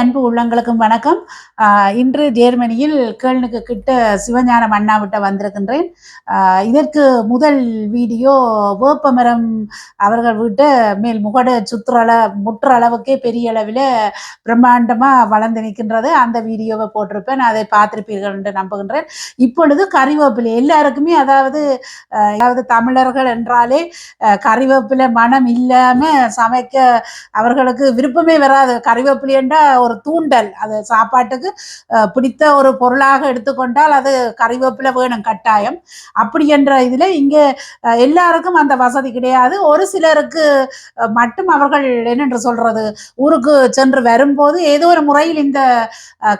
அன்பு உள்ளங்களுக்கும் வணக்கம். இன்று ஜேர்மனியில் கேள்னுக்கு கிட்ட சிவஞான மன்னாவிட்ட வந்திருக்கின்றேன். இதற்கு முதல் வீடியோ வேப்பமரம் அவர்கள் வீட்டை மேல் முகட சுற்றுற முற்ற அளவுக்கே பெரிய அளவில் பிரம்மாண்டமாக வளர்ந்து நிற்கின்றது. அந்த வீடியோவை போட்டிருப்பேன். அதை பார்த்துருப்பீர்கள் என்று நம்புகின்றேன். இப்பொழுது கறிவேப்பிலை எல்லாருக்குமே அதாவது அதாவது தமிழர்கள் என்றாலே கறிவேப்பிலை மனம் இல்லாமல் சமைக்க அவர்களுக்கு விருப்பமே வராது. கறிவேப்பிலை என்றால் ஒரு தூண்டல். அது சாப்பாட்டுக்கு பிடித்த ஒரு பொருளாக எடுத்துக்கொண்டால் அது கறிவேப்பிலை வேணும் கட்டாயம். அப்படி என்ற இதில் இங்கே எல்லாருக்கும் அந்த வசதி கிடையாது. ஒரு சிலருக்கு மட்டும் அவர்கள் என்னென்று சொல்றது ஊருக்கு சென்று வரும்போது ஏதோ ஒரு முறையில் இந்த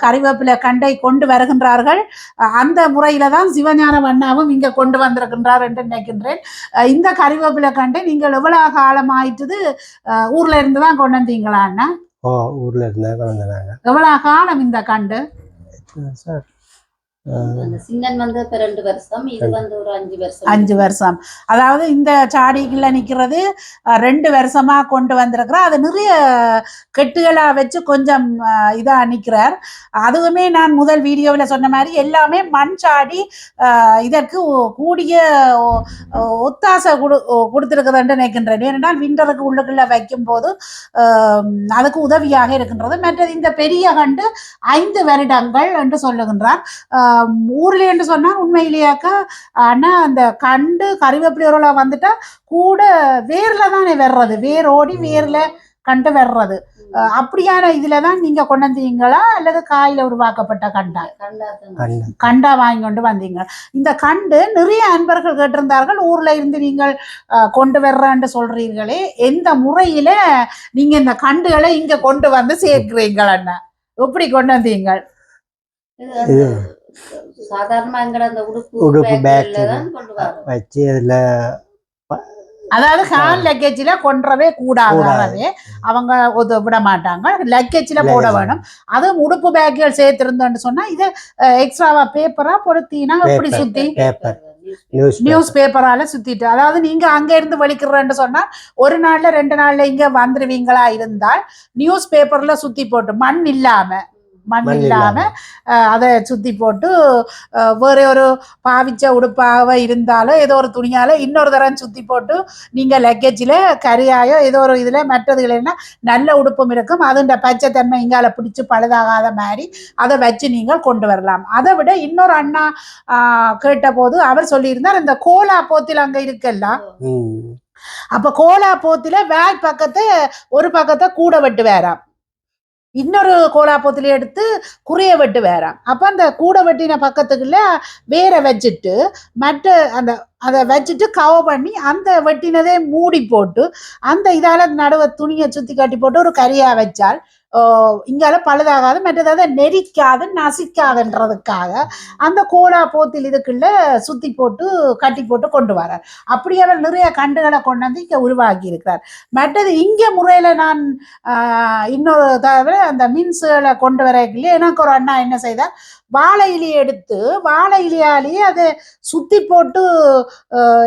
கறிவேப்பில கறிவேப்பிலை கண்டை கொண்டு வருகின்றார்கள். அந்த முறையில தான் சிவஞான வண்ணாவும் இங்கே கொண்டு வந்திருக்கின்றார் என்று நினைக்கின்றேன். இந்த கறிவேப்பிலை கண்டை நீங்கள் எவ்வளவு காலம் ஆயிட்டுது ஊர்ல இருந்து தான் கொண்டு வந்தீங்களா அண்ணா? ஓ ஊர்ல இருந்தா குழந்தைனாங்க எவ்வளவு காலம் இந்த கண்டு? சார் அஞ்சு வருஷம். அதாவது இந்த சாடிக்குள்ள நிக்கிறது ரெண்டு வருஷமா கொண்டு வந்திருக்கிறார். அது நிறைய கெட்டுகளா வச்சு கொஞ்சம் இதா நிக்கிறார். அதுவுமே நான் முதல் வீடியோவில் சொன்ன மாதிரி எல்லாமே மண் சாடி இதற்கு கூடிய ஒத்தாசை கொடு கொடுத்துருக்குதுன்னு நினைக்கின்றேன். ஏனென்றால் விண்டருக்கு உள்ளுக்குள்ள வைக்கும்போது அஹ், அதுக்கு உதவியாக இருக்கின்றது. மற்றது இந்த பெரிய கண்டு ஐந்து வருடங்கள் என்று சொல்லுகின்றார். ஊர்ல என்று சொன்னால் உண்மையிலேயாக்கா ஆனா அந்த கண்டு கறிவேப்பிலை உருளை வந்துட்டா கூட வேர்ல தானே வர்றது. வேர் ஓடி வேர்ல கண்டு வர்றது. அப்படியான இதுல தான் நீங்க கொண்டு வந்தீங்களா? அல்லது காயில உருவாக்கப்பட்ட கண்டா? கண்ட கண்டா. வாங்கி கொண்டு வந்தீங்க. இந்த கண்டு நிறைய அன்பர்கள் கேட்டிருந்தார்கள். ஊர்ல இருந்து நீங்கள் ஆஹ், கொண்டு வர்றேன்னு சொல்றீர்களே எந்த முறையில நீங்க இந்த கண்டுகளை இங்க கொண்டு வந்து சேர்க்கிறீங்கள் அண்ணா? எப்படி கொண்டு வந்தீங்க சாதாரணமா எங்கட அந்த உடுப்பு உடுப்பு. தான் கொண்டு வரோம் வச்சு அதுல அதாவது ஹேண்ட் லக்கேஜில் கொன்றவே கூடாது அவங்க ஒது விட மாட்டாங்க லக்கேஜில் போட. வேணும் அதுவும் உடுப்பு பேக்குகள் சேர்த்திருந்தோன்னு சொன்னா இது எக்ஸ்ட்ராவா பேப்பரா பொருத்தினா இப்படி. நியூஸ் நியூஸ் பேப்பரால சுத்திட்டு அதாவது நீங்க அங்க இருந்து வலிக்கிறேன்னு சொன்னா ஒரு நாள்ல ரெண்டு நாள்ல இங்க வந்துருவீங்களா இருந்தால் நியூஸ் பேப்பர்ல சுத்தி போட்டு மண் இல்லாம மண் இல்லாம அதை சுத்தி போட்டு வேற ஒரு பாவிச்ச உடுப்பாக இருந்தாலோ ஏதோ ஒரு துணியால இன்னொரு தரம் சுத்தி போட்டு நீங்க லக்கேஜில் கரியாயோ ஏதோ ஒரு இதுல மற்றது இல்லைன்னா நல்ல உடுப்பும் இருக்கும். அதுண்ட பச்சை தன்மை இங்கால பிடிச்சு பழுதாகாத மாதிரி அதை வச்சு நீங்கள் கொண்டு வரலாம். அதை விட இன்னொரு அண்ணா ஆஹ், கேட்டபோது அவர் சொல்லியிருந்தார் இந்த கோலா போத்தில் அங்க இருக்குல்ல? ம். அப்ப கோலா போத்தில வேல் பக்கத்தை ஒரு பக்கத்தை கூட வெட்டு வேறாம் இன்னொரு கோலா எடுத்து குறைய வெட்டு வேறாம் அப்ப அந்த கூடை வெட்டின பக்கத்துக்குள்ள வேற வச்சுட்டு மற்ற அந்த அதை வச்சுட்டு கவ பண்ணி அந்த வெட்டினதே மூடி போட்டு அந்த இதால நடுவ துணியை சுத்தி கட்டி போட்டு ஒரு கரியா வச்சால் இங்கால பழுதாகாது மற்றது அதை நெரிக்காது நசிக்காதுன்றதுக்காக அந்த கோலா போத்தில் இதுக்குள்ள சுத்தி போட்டு கட்டி போட்டு கொண்டு வரார். அப்படி அவர் நிறைய கண்டுகளை கொண்டு வந்து இங்கே உருவாக்கி இருக்கிறார். மற்றது இங்கே முறையில் நான் இன்னொரு தவிர அந்த மின்சுகளை கொண்டு வரக்குள்ளே எனக்கு ஒரு அண்ணா என்ன செய்தார்? வாழை இலையை எடுத்து வாழை இலையாலேயே அதை சுத்தி போட்டு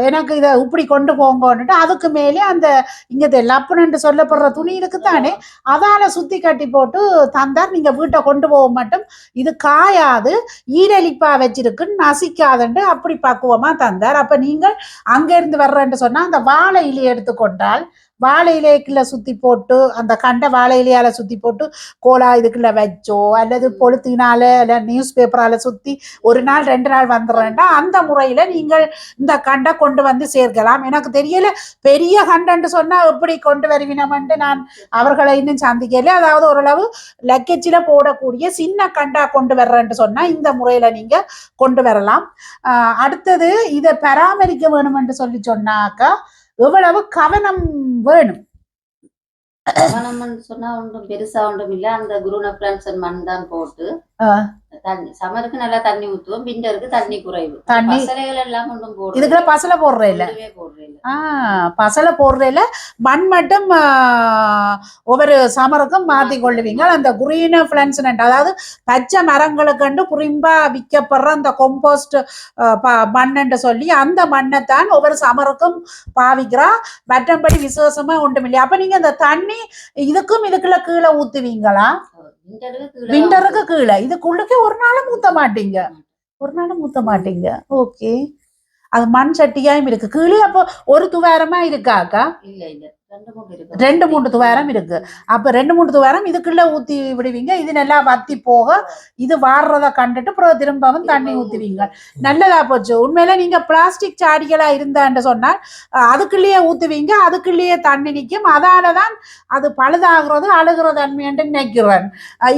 எனக்கு இதை இப்படி கொண்டு போங்கன்னுட்டு அதுக்கு மேலே அந்த இங்க லப்பனன்று சொல்லப்படுற துணி இருக்குத்தானே அதால சுத்தி கட்டி போட்டு தந்தார். நீங்க வீட்டை கொண்டு போக மட்டும் இது காயாது ஈரலிப்பா வச்சிருக்குன்னு நசிக்காதுண்டு அப்படி பக்குவமா தந்தார். அப்ப நீங்கள் அங்க இருந்து வர்றேன்னு சொன்னா அந்த வாழை இலையை எடுத்துக்கொண்டால் வாழை இலைக்குள்ள சுத்தி போட்டு அந்த கண்ட வாழை இலையால சுத்தி போட்டு கோலா இதுக்குள்ள வச்சோ அல்லது பொழுத்தினால அல்ல நியூஸ் பேப்பரால சுத்தி ஒரு நாள் ரெண்டு நாள் வந்துடுறேன்டா அந்த முறையில நீங்கள் இந்த கண்டை கொண்டு வந்து சேர்க்கலாம். எனக்கு தெரியல பெரிய கண்டன்னு சொன்னா எப்படி கொண்டு வருவினமென்று நான் அவர்களை இன்னும் சந்திக்கல. அதாவது ஓரளவு லக்கேஜில் போடக்கூடிய சின்ன கண்டா கொண்டு வர்றேன்னு சொன்னா இந்த முறையில நீங்க கொண்டு வரலாம். அடுத்தது இதை பராமரிக்க வேணும் என்று சொல்லி சொன்னாக்கா எவ்வளவு கவனம் வேணும். கவனம்னு சொன்னா ஒன்றும் பெருசா ஒன்றும் இல்ல. அந்த குருன பிரான்சன் மண் தான் போட்டு சமருக்கு நல்லா தண்ணி ஊத்துவோம் விண்டருக்கு தண்ணி குறைவு. தண்ணி- எல்லாம் ஒன்றும் போடுறது இதுக்குள்ள பசலை போடுற இல்ல. பசலை போடுறதுல மண் மட்டும் ஒவ்வொரு சமருக்கும் மாத்தி கொள்ளுவீங்க. அந்த குரீன பிளன்ஸ்னட் அதாவது பச்சை மரங்களுக்கண்டு புரிம்பா விற்கப்படுற அந்த கொம்போஸ்ட் மண்ணுன்னு சொல்லி அந்த மண்ணைத்தான் ஒவ்வொரு சமருக்கும் பாவிக்கிறா. மற்றபடி விசேஷமா ஒன்றும் இல்லையா அப்ப நீங்க அந்த தண்ணி இதுக்கும் இதுக்குள்ள கீழே ஊத்துவீங்களா? விண்டருக்கு கீழே இதுக்குள்ளுக்கே ஒரு நாளும் ஊத்த மாட்டீங்க. ஒரு நாளும் ஊத்த மாட்டீங்க. ஓகே. அது மண் சட்டியாயும் இருக்கு. கீழே அப்போ ஒரு துவாரமா இருக்கா அக்கா? இல்ல இல்ல. ரெண்டு மூணு துவாரம் இருக்கு. அப்ப ரெண்டு மூணு துவாரம் இதுக்குள்ள ஊத்தி விடுவீங்க. இது நல்லா வத்தி போக இது வாடுறத கண்டுட்டு அப்புறம் திரும்பவும் தண்ணி ஊத்துவீங்க. நல்லதா போச்சு. உண்மையில நீங்க பிளாஸ்டிக் சாடிகளா இருந்தான்னு சொன்னால் அதுக்குள்ளேயே ஊத்துவீங்க. அதுக்குள்ளேயே தண்ணி நிற்கும் அதாலதான் அது பழுதாகிறது அழுகிற தன்மைன்னு நினைக்கிறேன்.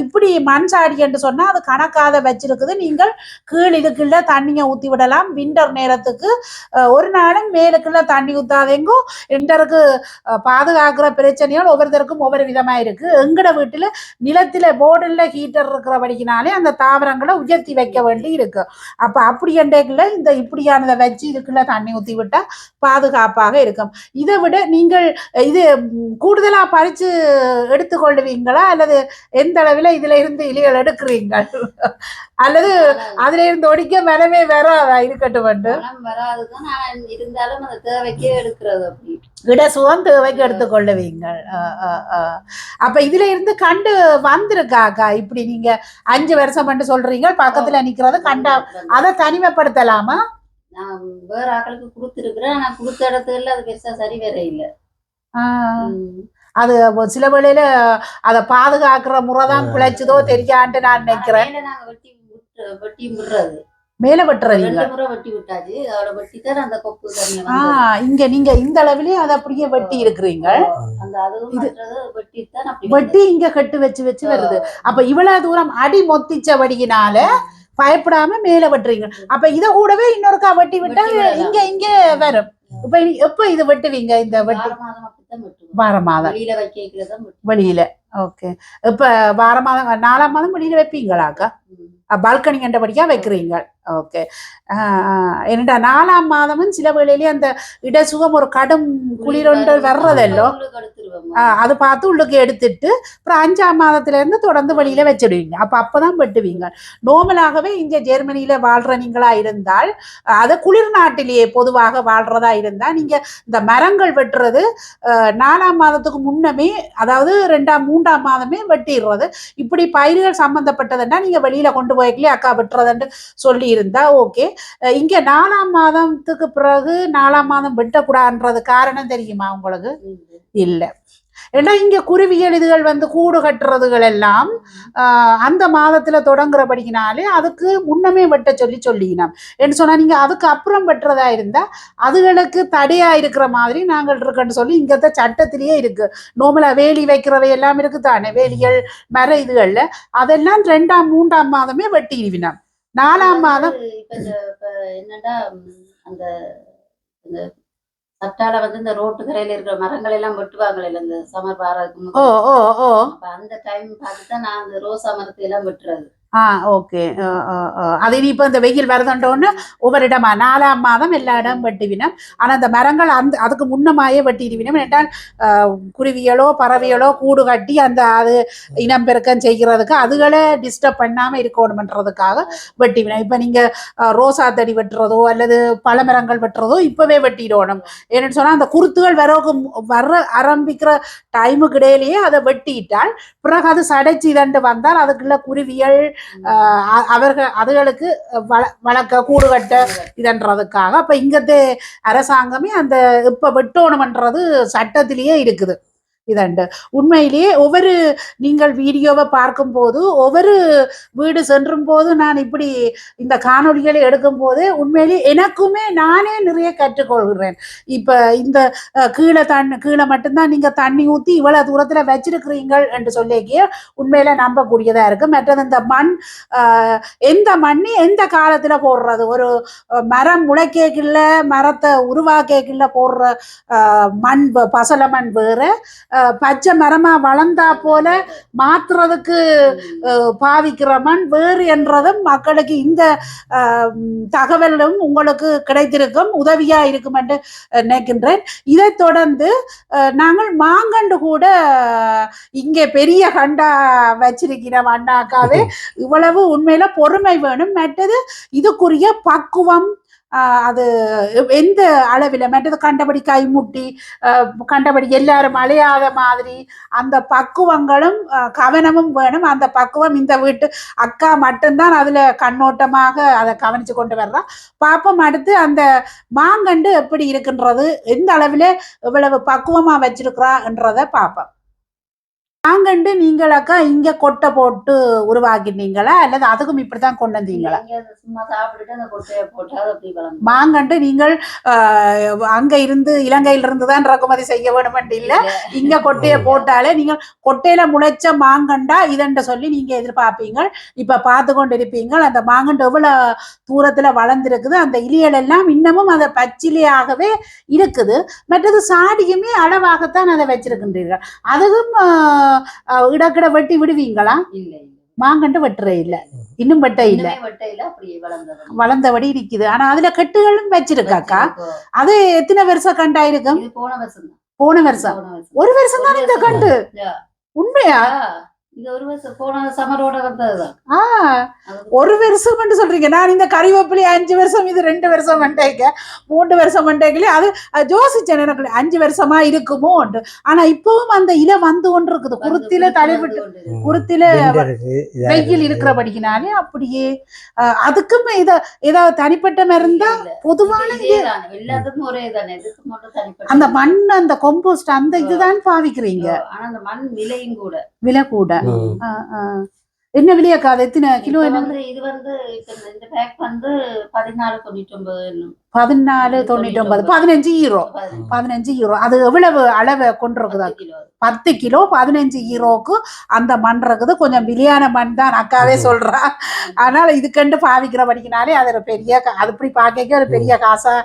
இப்படி மண் சாடி என்று சொன்னா அது கணக்காத வச்சிருக்குது. நீங்கள் கீழ் இதுக்குள்ள தண்ணியை ஊத்தி விடலாம். விண்டர் நேரத்துக்கு ஒரு நாளும் மேலுக்குள்ள தண்ணி ஊத்தாதேங்கோ. விண்டருக்கு அஹ், பாதுகாக்கிற பிரச்சனைகள் ஒவ்வொருத்தருக்கும் ஒவ்வொரு விதமா இருக்கு. எங்கட வீட்டுல நிலத்துல போர்டில் ஹீட்டர் இருக்கிறபடினாலே அந்த தாவரங்களை உயர்த்தி வைக்க வேண்டி இருக்கு. அப்ப அப்படி என்றைக்குள்ள இந்த இப்படியானதை வச்சு இதுக்குள்ள தண்ணி ஊத்தி விட்டா பாதுகாப்பாக இருக்கும். இதை விட நீங்கள் இது ம், கூடுதலா பறிச்சு எடுத்துக்கொள்ளுவீங்களா அல்லது எந்த அளவில் இதுல இருந்து இலைகள் எடுக்கிறீங்கள் அல்லது அதுல இருந்து ஒடிக்க மனமே வராதா? இருக்கட்டும் வராதுதான். இருந்தாலும் அந்த தேவைக்கே எடுக்கிறது அப்படி. இடசுகம் தேவைக்கு எடுத்துக்கொள்ளுவீங்கள் அஹ், அஹ், அஹ். அப்ப இதுல இருந்து கண்டு வந்திருக்காக்கா இப்படி நீங்க அஞ்சு வருஷம் மட்டும் சொல்றீங்க பக்கத்துல நிக்கிறது கண்டா அதை தனிமைப்படுத்தலாமா? நான் வேற ஆட்களுக்கு கொடுத்துருக்குறேன் ஆனா கொடுத்த இடத்துல அது பெருசா சரி வேற இல்ல. அது சில வேளையில அதை பாதுகாக்கிற முறைதான் பிழைச்சதோ தெரியான்ட்டு நான் நினைக்கிறேன். விட்டு வெட்டி விடுறது. மேல வெட்டுறீங்க இங்க நீங்க இந்த அளவிலேயே அதை அப்படியே வெட்டி இருக்கிறீங்க. வெட்டி இங்க கட்டு வச்சு வச்சு வருது. அப்ப இவ்வளவு தூரம் அடி மொத்திச்சபடியினால பயப்படாம மேல வெட்டுறீங்க. அப்ப இத கூடவே இன்னொருக்கா வெட்டி விட்டா. இங்க இங்க வரும். இப்ப எப்ப இது வெட்டுவீங்க? இந்த வெட்டி வார மாதம் வெளியில ஓகே. இப்ப வார மாதம் நாலாம் மாதம் வெளியில வைப்பீங்களாக்கா. பால்கனி கண்டபடியா வைக்கிறீங்க. ஓகே என்னடா நாலாம் மாதமும் சில வேளையிலேயே அந்த இடசுகம் ஒரு கடும் குளிரொன்று வர்றதல்லோ? உள்ளுக்கு எடுத்துருவோம். ஆ, அது பார்த்து உள்ளுக்கு எடுத்துட்டு அப்புறம் அஞ்சாம் மாதத்துல இருந்து தொடர்ந்து வெளியில வச்சிடுவீங்க. அப்ப அப்பதான் வெட்டுவீங்க. நோமலாகவே இங்க ஜெர்மனியில வாழ்ற நீங்களா இருந்தால் அது குளிர் நாட்டிலேயே பொதுவாக வாழ்றதா இருந்தா நீங்க இந்த மரங்கள் வெட்டுறது நாலாம் மாதத்துக்கு முன்னமே அதாவது ரெண்டாம் மூன்றாம் மாதமே வெட்டிடுறது. இப்படி பயிர்கள் சம்பந்தப்பட்டதுன்னா நீங்க வெளியில கொண்டு போய்க்கலே அக்கா வெட்டுறதுன்னு சொல்லி இருந்தா ஓகே. இங்க நாலாம் மாதத்துக்கு பிறகு நாலாம் மாதம் வெட்டக்கூடாதுன்றது காரணம் தெரியுமா உங்களுக்கு. இல்ல. ஏன்னா இங்க குருவிகள் இதுகள் வந்து கூடு கட்டுறதுகள் எல்லாம் அந்த மாதத்துல தொடங்குறபடினாலே அதுக்கு முன்னமே வெட்ட சொல்லி சொல்லினோம். என்று சொன்னா நீங்க அதுக்கு அப்புறம் வெட்டுறதா இருந்தா அதுகளுக்கு தடையா இருக்கிற மாதிரி நாங்கள் இருக்கன்னு சொல்லி இங்கத்த சட்டத்திலேயே இருக்கு. நோமலா வேலி வைக்கிறவை எல்லாம் இருக்கு தானே வேலிகள் மர இதுகள்ல. அதெல்லாம் ரெண்டாம் மூன்றாம் மாதமே வெட்டிடுவினோம் நாலாம் மாதம். இப்ப இந்த இப்ப என்னடா அந்த இந்த சட்டால வந்து இந்த ரோட்டு கரையில இருக்கிற மரங்கள் எல்லாம் வெட்டுவாங்களே இல்ல இந்த சமர் பாரதுக்கு ஓ ஓ ஓ. அப்ப அந்த டைம் பார்த்து தான் நான் அந்த ரோசா மரத்தை எல்லாம் வெட்டுறது. ஆ ஓகே அது இனி இப்போ இந்த வெயில் வருதுன்றோன்னு ஒவ்வொரு இடமா நாலாம் மாதம் எல்லா இடம் வெட்டுவினம் ஆனால் அந்த மரங்கள் அந்த அதுக்கு முன்னமாயே வெட்டிடுவினம் என்றால் குருவிகளோ பறவைகளோ கூடு கட்டி அந்த அது இனப்பெருக்கம் செய்கிறதுக்கு அதுகளை டிஸ்டர்ப் பண்ணாமல் இருக்கணுமன்றதுக்காக வெட்டிவினம் இப்போ நீங்கள் ரோசா தடி வெட்டுறதோ அல்லது பழமரங்கள் வெட்டுறதோ இப்போவே வெட்டிடணும் ஏன்னு சொன்னால் அந்த குருத்துகள் வரவுக்கு வர ஆரம்பிக்கிற டைமுக்கு இடையிலேயே அதை வெட்டிட்டால் பிறகு அது சடைச்சி இதண்டு வந்தால் அதுக்குள்ள குருவிகள் அவர்கள் அதுகளுக்கு வள வளர்க்க கூடு கட்ட இதன்றதுக்காக. அப்ப இங்கத்தே அரசாங்கமே அந்த இப்ப வெட்டோணுமன்றது சட்டத்திலேயே இருக்குது. இதண்டு. உண்மையிலேயே ஒவ்வொரு நீங்கள் வீடியோவை பார்க்கும்போது ஒவ்வொரு வீடு சென்றும் போது நான் இப்படி இந்த காணொளிகளை எடுக்கும் போது உண்மையிலேயே எனக்குமே நானே நிறைய கற்றுக்கொள்கிறேன். இப்போ இந்த கீழே தண்ணி கீழே மட்டும்தான் நீங்கள் தண்ணி ஊற்றி இவ்வளோ தூரத்தில் வச்சிருக்கிறீங்கள் என்று சொல்லிக்கிய உண்மையில நம்பக்கூடியதாக இருக்கு மற்றது இந்த மண் எந்த மண்ணி எந்த காலத்தில் போடுறது? ஒரு மரம் முளைக்கேக்கில்ல மரத்தை உருவாக்கேக்கில்ல போடுற மண் பசல மண் வேறு பச்சை மரமா வளர்ந்தா போல மாத்துறதுக்கு பாவிக்கிற மண் வேறு என்றதும் மக்களுக்கு இந்த தகவலும் உங்களுக்கு கிடைத்திருக்கும் உதவியா இருக்கும் என்று நினைக்கின்றேன். இதை தொடர்ந்து நாங்கள் மாங்கண்டு கூட இங்கே பெரிய கண்டா வச்சிருக்கிறோம் அண்ணாக்காவே. இவ்வளவு உண்மையில பொறுமை வேணும். மற்றது இதுக்குரிய பக்குவம் அது எந்த அளவில் மற்றது கண்டபடி கைமுட்டி கண்டபடி எல்லாரும் அலையாத மாதிரி அந்த பக்குவங்களும் கவனமும் வேணும் அந்த பக்குவம் இந்த வீட்டு அக்கா மட்டும்தான் அதில் கண்ணோட்டமாக அதை கவனித்து கொண்டு வர்றா பாப்போம் அடுத்து அந்த மாங்கண்டு எப்படி இருக்குன்றது எந்த அளவில் இவ்வளவு பக்குவமாக வச்சிருக்கிறா என்றதை பார்ப்போம் மாங்கண்டு நீங்கள் அக்கா இங்க கொட்டை போட்டு உருவாக்கினீங்களா? அல்லது அதுக்கும் இப்படித்தான் கொண்டு வந்தீங்களா? அதை சும்மா சாப்பிட்டுட்டு அந்த கொட்டையை அது மாங்கண்டு நீங்கள் ஆஹ், அங்க இருந்து இலங்கையில இருந்து தான் இறக்குமதி செய்ய வேணும் இல்ல. இங்க கொட்டையை போட்டாலே நீங்கள் கொட்டையில முளைச்ச மாங்கண்டா இதென்று சொல்லி நீங்க எதிர்பார்ப்பீங்க இப்ப பார்த்து கொண்டு இருப்பீங்க அந்த மாங்கண்டு எவ்வளவு தூரத்துல வளர்ந்துருக்குது அந்த இலியல் எல்லாம் இன்னமும் அந்த பச்சிலையாகவே இருக்குது. மற்றது சாடியுமே அளவாகத்தான் அதை வச்சிருக்கின்றீர்கள். அதுவும் இடக்கிட வெட்டி விடுவீங்களா? இல்ல மாங்கண்டு வெட்டுற இல்ல. இன்னும் வெட்ட இல்ல. வளர்ந்தபடி இருக்குது. ஆனா அதுல கெட்டுகளும் வச்சிருக்காக்கா. அது எத்தனை வருஷம் கண்டாயிருக்கும் போன வருஷம். போன வருஷம். ஒரு வருஷம் தான் இந்த கண்டு. உண்மையா? ஒரு வருஷம் சொல்றீங்க. நான் இந்த கறிவேப்பிலை அஞ்சு வருஷம் இது ரெண்டு வருஷம் மண்டைக்க மூன்று வருஷம் மண்டைக்கல அது யோசிச்சேன் எனக்கு அஞ்சு வருஷமா இருக்குமோ ஆனா இப்பவும் அந்த இலை வந்து கொண்டு இருக்குது குருத்தில இருக்கு. குருத்தில வெயில். இருக்கிறபடினாலே அப்படியே அதுக்கும் இத ஏதாவது தனிப்பட்ட மருந்தா? இல்ல. பொதுவான. எல்லாத்துக்கும் ஒரே தானே இதுக்கு மட்டும் தனிப்பட்ட அந்த மண் அந்த கொம்போஸ்ட் அந்த இதுதான் பாவிக்கிறீங்க. ஆனா அந்த மண் விலையும் கூட. விலை கூட. என்ன விலையாக்கா அது? எத்தனை கிலோ என்ன? வந்து இது வந்து இந்த- பேக் வந்து பதினாலு தொண்ணூற்றி ஒன்பது பதினாலு தொண்ணூற்றி ஒன்பது பதினஞ்சு ஈரோ. பதினஞ்சு ஈரோ. அது எவ்வளவு அளவை கொண்டிருக்குதா கிலோ. பத்து கிலோ பதினஞ்சு ஈரோக்கு அந்த மண் இருக்குது. கொஞ்சம் விலையான மண் தான் அக்காவே சொல்றா. அதனால இதுக்கண்டு பாவிக்கிற படிக்கினாலே அது ஒரு பெரிய அது இப்படி பார்க்க ஒரு பெரிய காசா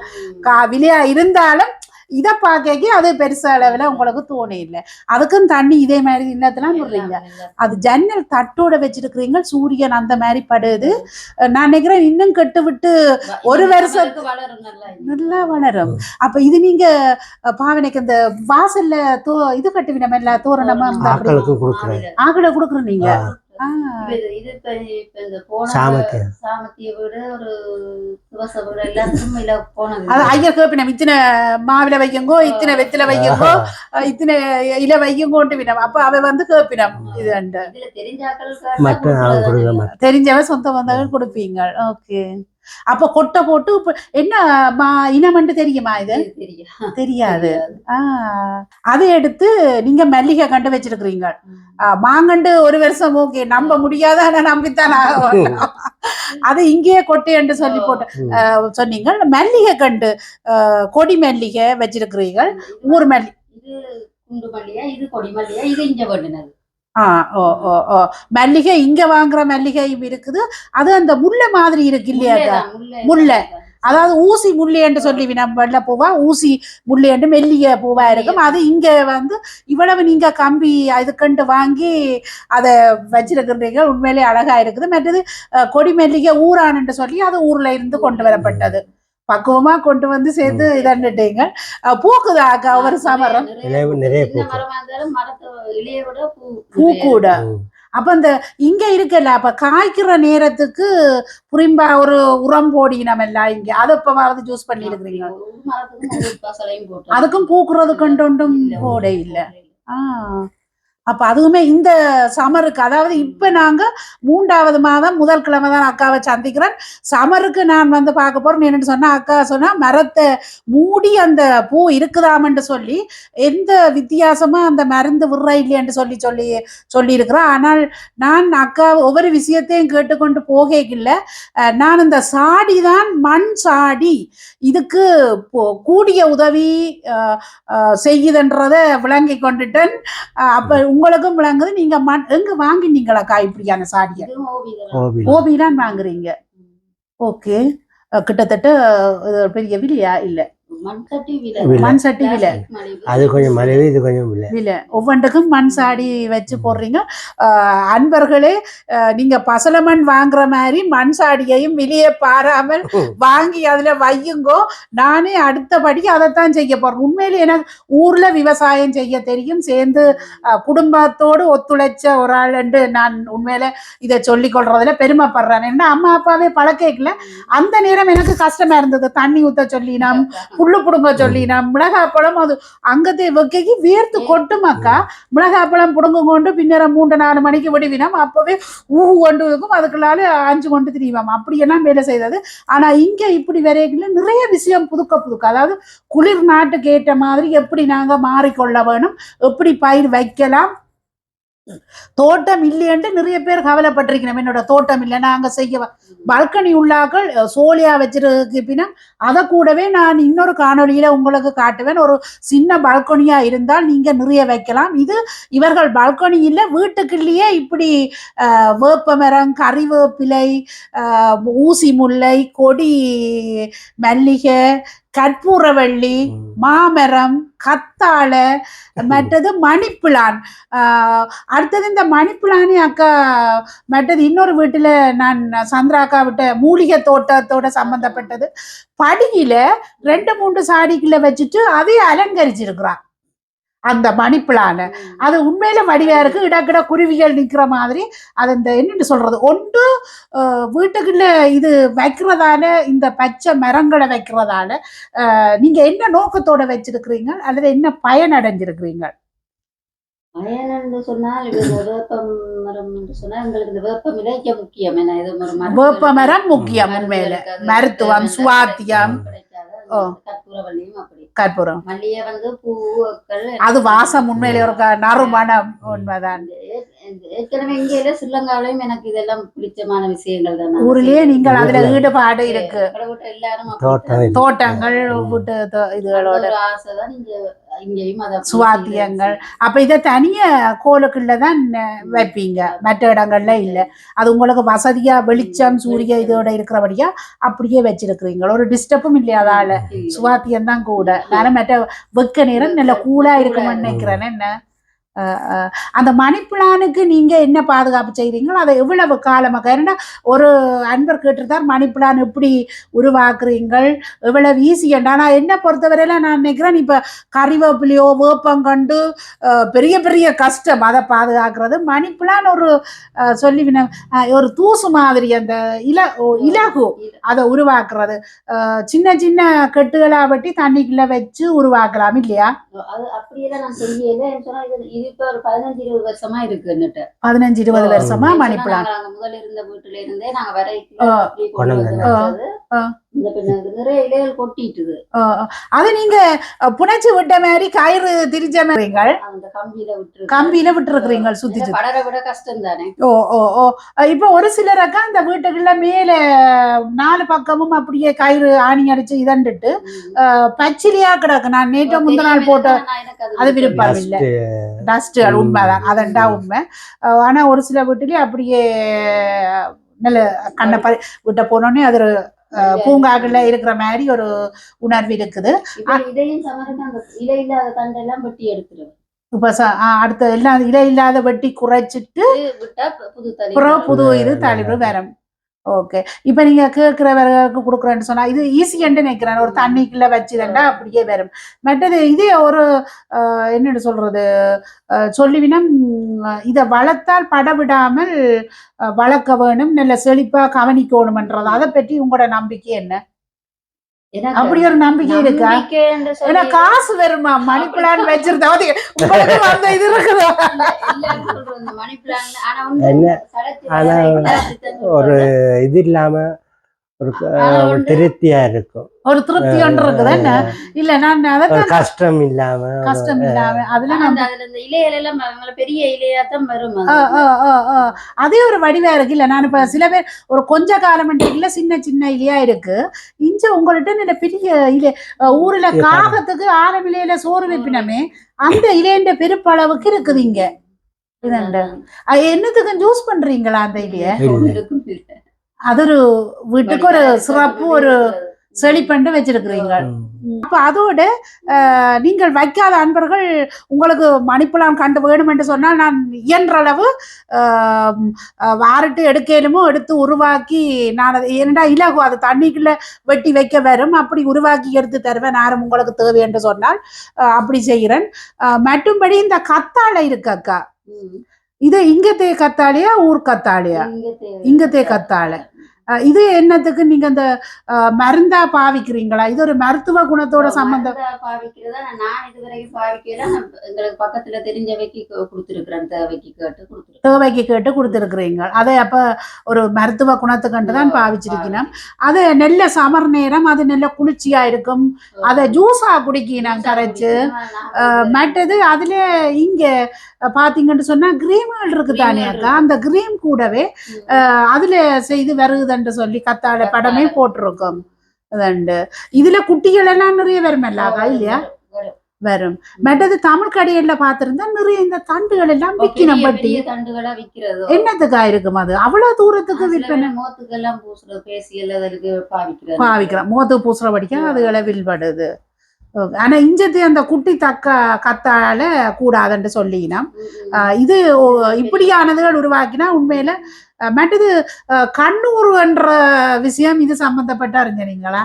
கா விலையா இருந்தாலும் இதை பார்க்க அது பெருசு அளவில் உங்களுக்கு தோணே இல்லை. அதுக்கும் தண்ணி இதே மாதிரி இல்லத்தெல்லாம் விடுறீங்க. அது ஜன்னல் தட்டோட வச்சிருக்கிறீங்க சூரியன் அந்த மாதிரி படுது. நான் நினைக்கிறேன் இன்னும் கெட்டு விட்டு ஒரு வருஷம் வளரும் நல்லா வளரும். அப்ப இது நீங்க பாவனைக்கு இந்த வாசல்ல தோ இது கட்டுவினம் இல்ல தோரணமா அந்த அப்படி இது இப்ப இப்ப இந்த போன சாமத்திய வீடு ஒரு துவச வீடு எல்லாத்துக்கும் இல்ல போனது. அது ஐயர் கேப்பினம் இத்தனை மாவில வையுங்கோ இத்தனை வெத்தில வையுங்கோ அஹ், இத்தனை இல வையுங்கோன்ட்டு வினம் அப்ப அவ வந்து கேப்பினம். இது தெரிஞ்சாக்கள் தெரிஞ்சவ சொந்த வந்தவர்கள் கொடுப்பீங்க. ஓகே. அப்ப கொட்டை போட்டு இப்ப என்ன மா இனமண்டு தெரியுமா இது? தெரியாது. அதை எடுத்து நீங்க மல்லிகை கண்டு வச்சிருக்கிறீங்க. மாங்கண்டு ஒரு வருஷம் ஓகே நம்ப முடியாத ஆனா நம்பித்தான். அது இங்கேயே கொட்டை என்று சொல்லி போட்டு சொன்னீங்க. மல்லிகை கண்டு கொடி மல்லிகை வச்சிருக்கிறீங்க ஊர் மல்லி இது குண்டு மல்லியா இது கொடி மல்லியா இது இங்க வேண்டினது. ஆ ஓ ஓ ஓ. மல்லிகை இங்க வாங்குற மல்லிகையும் இருக்குது. அது அந்த முல்லை மாதிரி இருக்கு இல்லையாக்கா முல்லை. அதாவது ஊசி முல்லைன்னு சொல்லி நம்ம வெள்ளை பூவா ஊசி முல்லைன்னு மெல்லிய பூவா இருக்கும். அது இங்க வந்து இவ்வளவு நீங்க கம்பி இதுக்கண்டு வாங்கி அதை வச்சிருக்கிறீங்க உண்மையிலே அழகா இருக்குது. மற்றது கொடி மல்லிகை ஊரானுன்னு சொல்லி அது ஊர்ல இருந்து கொண்டு வரப்பட்டது. பக்குவமா கொண்டு வந்து சேர்த்து இதன்னுட்டீங்க அஹ், பூக்குதா அக்கா ஒரு சமரம். நிறைய- பூ கூட. அப்ப அந்த இங்க இருக்கல அப்ப காய்க்கிற நேரத்துக்கு புரிம்பா ஒரு உரம் போடி நம்ம எல்லாம் இங்க. அதை இப்ப ஜூஸ் பண்ணி இருக்கிறீங்க அதுக்கும் பூக்குறது கண்டொண்டும் இல்ல. போட இல்ல. ஆ. அப்ப அதுவுமே இந்த சமருக்கு அதாவது இப்ப நாங்க மூன்றாவது மாதம் முதல் கிழமை தான் அக்காவை சந்திக்கிறேன் சமருக்கு நான் வந்து பார்க்க போறேன் என்னன்னு சொன்னா அக்கா சொன்னா மரத்தை மூடி அந்த பூ இருக்குதாமன்னு சொல்லி எந்த வித்தியாசமாக அந்த மருந்து விடுற இல்லையன்னு சொல்லி சொல்லி சொல்லி ஆனால் நான் அக்கா ஒவ்வொரு விஷயத்தையும் கேட்டுக்கொண்டு போகல நான் இந்த சாடி தான் மண் சாடி. இதுக்கு போ- கூடிய உதவி அஹ், செய்யுதுன்றத விளங்கி கொண்டுட்டேன். அப்போ அப்ப உங்களுக்கும் விளங்குது. நீங்க எங்க வாங்கினீங்களாக்கா இப்படியான கோவில் ஓபி தான் வாங்குறீங்க. ஓகே. கிட்டத்தட்ட பெரிய விலையா? இல்ல. மண் சட்டி விலை. விலை. விலை. அது கொஞ்சம் மலிவு இது கொஞ்சம் இல்லை இல்ல ஒவ்வொன்றுக்கும் மண் சாடி வச்சு போடுறீங்க. அன்பர்களே நீங்க பசல மண் வாங்குற மாதிரி மண் சாடியையும் வெளியே பாராமல் வாங்கி அதுல வையுங்கோ. நானே அடுத்தபடி அதைத்தான் செய்ய போறேன். உண்மையிலே எனக்கு ஊர்ல விவசாயம் செய்ய தெரியும். சேர்ந்து குடும்பத்தோடு ஒத்துழைச்ச ஒரு ஆள் என்று நான் உண்மையில இதை சொல்லிக் கொள்றதுல பெருமைப்படுறேன். ஏன்னா அம்மா அப்பாவே பழக்கல அந்த நேரம் எனக்கு கஷ்டமா இருந்தது. தண்ணி ஊத்த சொல்லினோம் புல்லு புடுங்க சொல்லினோம் மிளகாய் பழம் அது அங்கத்தை வைக்கி வேர்த்து கொட்டுமாக்கா மிளகாய் பழம் புடுங்க கொண்டு பின்னர மூன்று நாலு மணிக்கு விடுவினோம். அப்பவே ஊ கொண்டு இருக்கும். அதுக்குள்ளால அஞ்சு கொண்டு திரிவோம். அப்படியெல்லாம் வேலை செய்தது. ஆனா இங்க இப்படி வரைக்குள்ள நிறைய விஷயம் புதுக்க புதுக்க. அதாவது குளிர் நாட்டுக்கு ஏற்ற மாதிரி எப்படி நாங்க மாறிக்கொள்ள வேணும்? எப்படி பயிர் வைக்கலாம்? தோட்டம் இல்லையன்ட்டு நிறைய பேர் கவலைப்பட்டிருக்கணும் என்னோட தோட்டம் இல்லை நாங்க செய்ய பால்கனி உள்ளாக்கள் அஹ், சோலியா வச்சிருக்கினா அதை கூடவே நான் இன்னொரு காணொலியில் உங்களுக்கு காட்டுவேன். ஒரு சின்ன பால்கனியாக இருந்தால் நீங்கள் நிறைய வைக்கலாம். இது இவர்கள் பால்கனி இல்லை வீட்டுக்குள்ளேயே இப்படி வேப்பமரம் கறிவேப்பிலை ஊசி முல்லை கொடி மல்லிகை கற்பூரவள்ளி மாமரம் கத்தாழை மற்றது மணிப்பிளான். அடுத்தது இந்த மணிப்பிளானே அக்கா மற்றது இன்னொரு வீட்டுல நான் சந்திரா அக்கா விட்ட மூலிகை தோட்டத்தோட சம்பந்தப்பட்டது. படியில ரெண்டு மூன்று சாடிக்குள்ள வச்சுட்டு அதையும் அலங்கரிச்சிருக்கிறான். அந்த மணிப்பிளான. அது உண்மையில வடிவா இருக்கு இடக்கிட குருவிகள் நிக்கிற மாதிரி அது இந்த என்னன்னு சொல்றது? ஒன்று வீட்டுக்குள்ள இது வைக்கிறதால இந்த பச்சை மரங்களை வைக்கிறதால நீங்க என்ன நோக்கத்தோட வச்சிருக்கிறீங்க? அல்லது என்ன பயன் அடைஞ்சிருக்கிறீங்க பயனன்னு சொன்னால் வேப்பம் மரம் என்று சொன்னா எங்களுக்கு இந்த வேப்பம் இலைக்க முக்கியம். வேப்ப மரம் முக்கியம் உண்மையில. மருத்துவம், சுவாத்தியம். கற்பூரம். மல்லிகை வந்து பூக்கள் அது வாசம் உண்மையிலே ஒரு நறுமணம் உண்மைதான். ஏற்கனவே இங்கே ஸ்ரீலங்காவிலையும் எனக்கு இதெல்லாம் பிடிச்சமான விஷயங்கள் தான். ஊர்லயே. நீங்கள் அதுல ஈடுபாடு இருக்கு. எல்லாரும். தோட்டங்கள் வீட்டு இதுகளோட ஆசைதான் இங்க இங்கேயும் அதை அப்படியே சுவாத்தியங்கள். அப்ப இத தனிய கோலுக்குள்ள தான் வைப்பீங்க. மற்ற இடங்கள்ல இல்ல. அது உங்களுக்கு வசதியா வெளிச்சம் சூரிய இதோட இருக்கிறபடியா அப்படியே வச்சிருக்கிறீங்க. ஒரு டிஸ்டர்பும் இல்லையா அதால இல்லை. சுவாத்தியம் தான் கூட நானும் மற்ற வெக்க நேரம் நல்ல கூலா இருக்கும்னு நினைக்கிறேன். என்ன? அந்த மணிப்பிளானுக்கு நீங்க என்ன பாதுகாப்பு செய்றீங்களோ அதை எவ்வளவு காலமாக ஏன்னா ஒரு அன்பர் கேட்டிருந்தார் மணிப்பிளான் எப்படி உருவாக்குறீங்கள்? எவ்வளவு ஈஸியண்டா நான் என்ன பொறுத்தவரையில நான் நினைக்கிறேன் இப்ப கறிவேப்பிலையோ வேப்பங்கண்டு பெரிய பெரிய கஷ்டம் அதை பாதுகாக்கிறது. மணிப்பிளான் ஒரு அஹ் சொல்லி ஒரு தூசு மாதிரி அந்த இல இலகு. அதை உருவாக்குறது. சின்ன சின்ன கெட்டுகளா வெட்டி தண்ணிக்குள்ள வச்சு உருவாக்கலாம் இல்லையா? அப்படியெல்லாம் நான் இது இப்ப ஒரு பதினஞ்சு இருபது வருஷமா இருக்கு என்னட்ட. பதினஞ்சு இருபது வருஷமா நாங்க அங்க முதல்ல இருந்த வீட்டுல இருந்தே நாங்க வர அது நீங்க புனைச்சு விட்ட மாதிரி கயிறு திரிச்ச மாதிரிங்கள் அந்த கம்பியில விட்டு கம்பியில விட்டுருக்கிறீங்க சுத்தி கஷ்டம் தானே ஓ ஓ ஓ. இப்போ ஒரு சிலரக்கா இந்த வீட்டுக்குள்ள மேல நாலு பக்கமும் அப்படியே கயிறு ஆணி அடிச்சு இதண்டுட்டு பச்சிலையா கிடக்கு. நான் நேற்று முந்தின நாள் போட்ட அது விருப்பம் இல்ல. டஸ்ட். உண்மைதான். அதண்டா உண்மை. ஆனா ஒரு சில வீட்டுலயே அப்படியே நல்ல கண்ணை பறி விட்ட போனோடனே அது பூங்காக்குள்ள இருக்கிற மாதிரி ஒரு உணர்வு இருக்குது. இப்ப அடுத்த எல்லாம் இலை இல்லாத வெட்டி குறைச்சிட்டு புது. இது தளிர் வரும் ஓகே இப்ப நீங்க கேட்கிறவர்களுக்கு கொடுக்குறேன்னு சொன்னா இது ஈஸியன்ட்டு நினைக்கிறேன். ஒரு தண்ணிக்குள்ள வச்சுதண்டா அப்படியே வரும். மற்றது இதே ஒரு என்னன்னு சொல்றது? அஹ், சொல்லிவினம் இதை வளர்த்தால் படவிடாமல் வளர்க்க வேணும் நல்ல செழிப்பா கவனிக்கணும்ன்றது? அதை பற்றி உங்களோட நம்பிக்கை என்ன? அப்படி ஒரு நம்பிக்கை இருக்கா? ஏன்னா காசு வருமா மணி பிளான் வச்சிருந்தா உங்களுக்கு அந்த இது இருக்குதா? ஆனா ஒரு. இது இல்லாம ஒரு திருப்தியா இருக்கும். ஒரு திருப்தி ஒன்று இருக்குது என்ன இல்ல நான் அதான் கஷ்டம் இல்லாம கஷ்டம் இல்லாம அதுல ஆனா நான் அந்த அதுல இந்த இலையில எல்லாம் அவங்கள பெரிய இலையா தான் வரும் அது. ஆ, ஆ, ஆ, ஆ. அதே ஒரு வடிவா இருக்கு. இல்ல நான் இப்ப சில பேர் ஒரு கொஞ்ச காலம் இல்ல சின்ன சின்ன இலையா இருக்கு. இஞ்ச உங்கள்ட்ட நல்ல பெரிய இலை ஊர்ல காகத்துக்கு ஆலம் இலையில சோறு வைப்பினமே அந்த இலைன்ற பெருப்பளவுக்கு இருக்குது இங்க. என்னத்துக்கு ஜூஸ் பண்றீங்களா அந்த இலைய? அது ஒரு வீட்டுக்கு ஒரு சிறப்பு ஒரு செழிப்பண்டு வச்சிருக்கிறீங்க. அப்ப அதோட நீங்கள் வைக்காத அன்பர்கள் உங்களுக்கு மணிப்பழம் கண்டு வேணும் என்று சொன்னால் நான் இயன்ற அளவு வாரிட்டு எடுக்கலுமோ எடுத்து உருவாக்கி நான் அதை ஏனெண்டா இலகு அது தண்ணிக்குள்ள வெட்டி வைக்க வரும். அப்படி உருவாக்கி எடுத்து தருவேன். யாரும் உங்களுக்கு தேவை என்று சொன்னால் அப்படி செய்கிறேன். மற்றும்படி இந்த கத்தாழை இருக்கு அக்கா. இது இங்கத்தே கத்தாழையா ஊர் கத்தாழையா? இங்கத்தே கத்தாழை. இது என்னத்துக்கு நீங்க அந்த மருந்தா பாவிக்கிறீங்களா? இது ஒரு மருத்துவ குணத்தோட சம்பந்தம் பாவிக்கிறதா நான் இதுவரைக்கும் பாவிக்கல. எங்களுக்கு பக்கத்துல தெரிஞ்சவைக்கு கு- கொடுத்திருக்கிறேன். தேவைக்கு கேட்டு கொடுத்துருக்கேன் தேவைக்கு கேட்டு கொடுத்துருக்குறீங்க. அதை அப்ப ஒரு மருத்துவ குணத்துக்கண்டு தான் பாவிச்சிருக்கணும். அது நெல்ல சமர் நேரம் அது நல்ல குளிர்ச்சியா இருக்கும். அதை ஜூஸா குடிக்கணும். கரைச்சு மற்றது அதுல இங்க பாத்தீங்கன்னு சொன்னா கிரீம்கள் இருக்கு தானே அக்கா? அந்த கிரீம் கூடவே அதுல செய்து வருகுதுன்னு சொல்லி கத்தாழை படமே போட்டிருக்கோம். அதுண்டு இதுல குட்டிகள் எல்லாம் நிறைய வருமல்ல அக்கா இல்லையா வரும் மற்றது தமிழ் கடையில பாத்திருந்தா நிறைய இந்த தண்டுகள் எல்லாம் பட்டி. பெரிய தண்டுகளா விக்கிறதோ? என்னத்துக்கா இருக்கும் அது? அவ்வளவு தூரத்துக்கு விற்பனை. பேர் மோத்துக்கெல்லாம் பூசுறது பேசியல் அதற்கு பாவிக்கிறது. பாவிக்கிறோம். மோத்து பூசுற படிக்க அதுகளை வில்படுது ஆனா இஞ்சத்து அந்த குட்டி தக்க கத்தால கூடாதுன்னு சொல்லினோம். இது இப்படியானதுகள் உருவாக்கினா உண்மையில மற்றது அஹ், கண்ணூர் என்ற விஷயம் இது சம்பந்தப்பட்ட அறிஞரிங்களா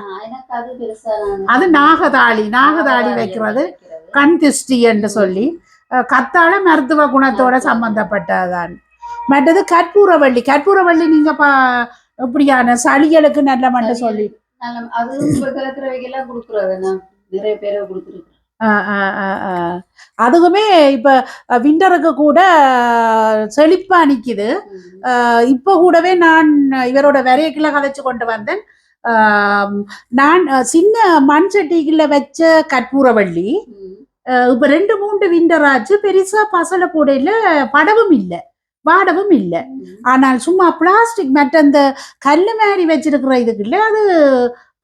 அது நாகதாளி நாகதாளி வைக்கிறது கண் திஷ்டி என்று சொல்லி அஹ், கத்தாழ மருத்துவ குணத்தோட சம்பந்தப்பட்டதுதான். மற்றது கற்பூரவள்ளி கற்பூரவள்ளி நீங்க பா இப்படியான சளிகளுக்கு நல்ல மண்டு சொல்லி. அதுவும் நிறைய பேரை ஆ. அதுவுமே இப்ப விண்டருக்கு கூட செழிப்பா நிக்குது. அஹ், இப்ப கூடவே நான் இவரோட விரையக்கில கதைச்சு கொண்டு வந்தேன். நான் சின்ன மண் சட்டிக்குள்ள வச்ச கற்பூரவள்ளி. இப்ப ரெண்டு மூன்று விண்டர் ஆச்சு பெருசா பசல போடையில படவும் இல்லை வாடவும் இல்லை. ஆனால் சும்மா பிளாஸ்டிக் மற்ற அந்த கல்லு மாதிரி வச்சிருக்கிற இதுக்குள்ள அது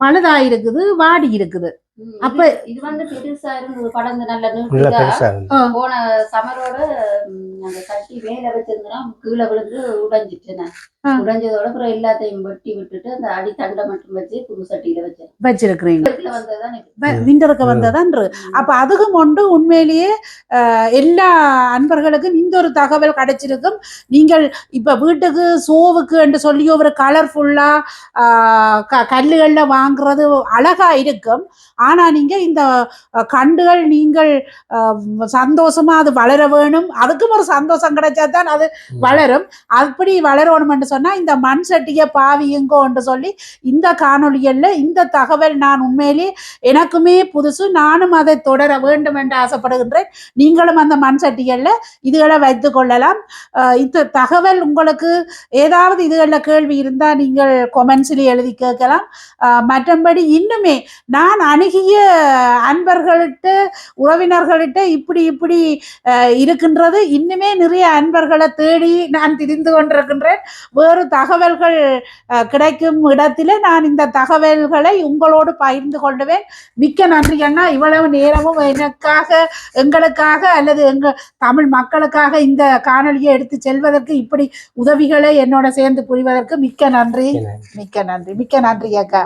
பழுதா இருக்குது வாடி இருக்குது அப்ப- இது வந்து பெருசா இருந்து படந்து நல்ல போன சமரோட அந்த கட்டி மேல வச்சிருந்தா கீழே விழுந்து உடைஞ்சிட்டு. உடைஞ்சதோட அப்புறம் எல்லாத்தையும் வெட்டி விட்டுட்டு அந்த அடி தண்டை மட்டும் வச்சு புது சட்டியில வச்சேன். வச்சிருக்கிறீங்க. விண்டருக்கு வந்ததான்று. அப்ப அதுக்கும் ஒன்று உண்மையிலேயே எல்லா அன்பர்களுக்கும் இந்த ஒரு தகவல் கிடைச்சிருக்கும். நீங்கள் இப்ப வீட்டுக்கு சோவுக்கு என்று சொல்லி ஒரு கலர்ஃபுல்லா கல்லுகள்ல வாங்குறது அழகா இருக்கும். ஆனா நீங்க இந்த கண்டுகள் நீங்கள் அஹ், சந்தோஷமா அது வளர வேணும். அதுக்கும் ஒரு சந்தோஷம் கிடைச்சா தான் அது வளரும். அப்படி வளரணும்னு சொன்னா இந்த மண் சட்டியை பாவியுங்கோன்னு சொல்லி இந்த காணொளிகள்ல இந்த தகவல் நான் உண்மையிலே எனக்குமே புதுசு நானும் அதை தொடர வேண்டும் என்று ஆசைப்படுகின்றேன். நீங்களும் அந்த மண் சட்டிகள்ல இதுகளை வைத்துக் கொள்ளலாம். இந்த தகவல் உங்களுக்கு ஏதாவது இதுகளில் கேள்வி இருந்தால் நீங்கள் கொமெண்ட்ஸில் எழுதி கேட்கலாம். மற்றபடி இன்னுமே நான் அணுகிய அன்பர்கள்ட்ட உறவினர்கள்ட்ட இப்படி இப்படி இருக்கின்றது. இன்னுமே நிறைய அன்பர்களை தேடி நான் திரிந்து கொண்டிருக்கின்றேன். வேறு தகவல்கள் கிடைக்கும் இடத்திலே நான் இந்த தகவல்களை உங்களோடு பகிர்ந்து கொள்ளுவேன் மிக்க நன்றி அண்ணா. இவ்வளவு நேரமும் எனக்காக எங்களுக்காக அல்லது எங்க தமிழ் மக்களுக்காக இந்த காணொளியை எடுத்து செல்வதற்கு இப்படி உதவிகளை என்னோட சேர்ந்து புரிவதற்கு மிக்க நன்றி. மிக்க நன்றி. மிக்க நன்றி அக்கா.